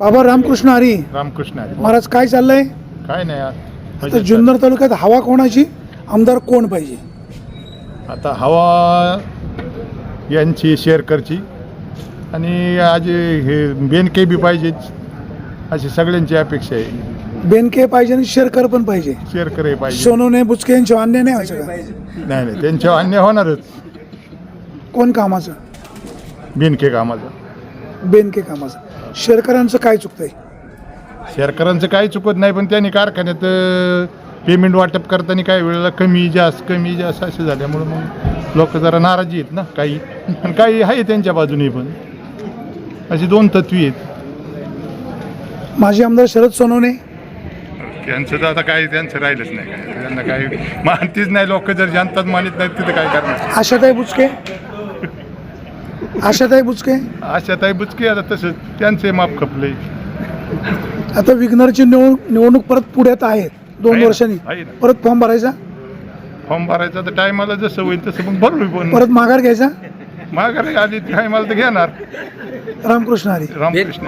बाबा रामकृष्ण हरी. रामकृष्ण हरी. महाराज काय चाललंय? काय नाही आता आता जुन्नर तालुक्यात हवा कोणाची? आमदार कोण पाहिजे? आता हवा यांची शेअरकरची आणि आज हे बेनके बी पाहिजेच अशी सगळ्यांची अपेक्षा आहे. बेनके पाहिजे आणि शेरकर पण पाहिजे. शेअरकर हे पाहिजे. सोनवणे बुचके यांचे अन्य नाही व्हायचं का? नाही नाही त्यांच्यावर अन्याय होणारच. कोण कामाचं? बेनके कामाचा. बेनके कामाचं. शेरकरांचं काय चुकतंय? शेअरकरांचं काही चुकत नाही पण त्यांनी कारखान्यात पेमेंट वाटप करताना काही वेळेला कमी जास्त कमी जास्त असे झाल्यामुळं मग लोक जरा नाराजी आहेत ना काही. आणि काही आहे त्यांच्या बाजूने पण. अशी दोन तत्वी आहेत. माजी आमदार शरद सोनवणे? त्यांचं तर आता काही त्यांचं राहिलंच नाही. काय त्यांना काही मानतीच नाही लोक जर जनतात मानित नाहीत तिथं काय करणार? आशाताई बुचके? आशाताई बुचके? आशाताई बुचकी आता तसंच त्यांचे माप खपले. आता विग्नरची निवड निवडणूक परत पुढ्यात आहे. दोन आहे ना, वर्षांनी. ना. परत फॉर्म भरायचा? फॉर्म भरायचा तर टायमाला जसं होईल तसं मग भरलो पण. परत माघार घ्यायचा? माघारी आली टायमाला तर घेणार. रामकृष्ण हरी. रामकृष्ण.